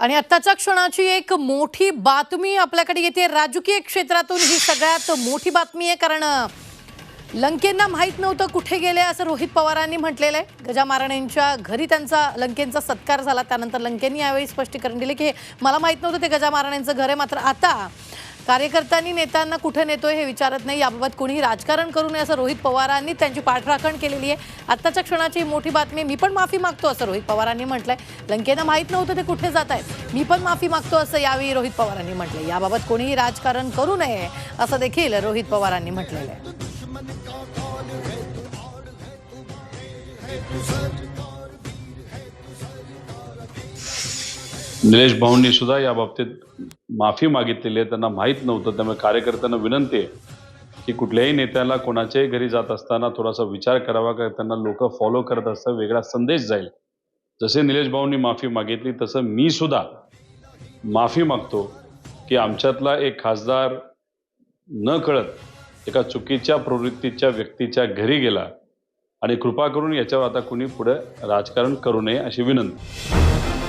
आणि आत्ताच्या क्षणाची एक मोठी बातमी आपल्याकडे येते. राजकीय क्षेत्रातून ही सगळ्यात मोठी बातमी आहे कारण लंकेंना माहीत नव्हतं कुठे गेले असं रोहित पवारांनी म्हटलेलं आहे. गजामारणेंच्या घरी त्यांचा लंकेंचा सत्कार झाला. त्यानंतर लंकेंनी यावेळी स्पष्टीकरण दिले की मला माहीत नव्हतं ते गजामारणेंचं घर आहे. मात्र आता कार्यकर्त्यांनी नेत्यांना कुठे नेतोय हे विचारत नाही. याबाबत कोणीही राजकारण करू नये असं रोहित पवारांनी त्यांची पाठराखण केलेली आहे. आत्ताच्या क्षणाची ही मोठी बातमी मी पण माफी मागतो असं रोहित पवारांनी म्हटलंय. लंकेनं माहीत नव्हतं ते कुठे जात आहेत. मी पण माफी मागतो असं यावेळी रोहित पवारांनी म्हटलंय. याबाबत कोणीही राजकारण करू नये असं देखील रोहित पवारांनी म्हटलेलं आहे. निलेश भाऊंनी सुद्धा या बाबतीत माफी मागितलेली आहे. त्यांना माहीत नव्हतं. त्यामुळे कार्यकर्त्यांना विनंती आहे की कुठल्याही नेत्याला कोणाच्याही घरी जात असताना थोडासा विचार करावा का त्यांना लोक फॉलो करत असतात. वेगळा संदेश जाईल. जसे निलेश भाऊंनी माफी मागितली तसं मी सुद्धा माफी मागतो की आमच्यातला एक खासदार न कळत एका चुकीच्या प्रवृत्तीच्या व्यक्तीच्या घरी गेला आणि कृपा करून याच्यावर आता कुणी पुढे राजकारण करू नये अशी विनंती.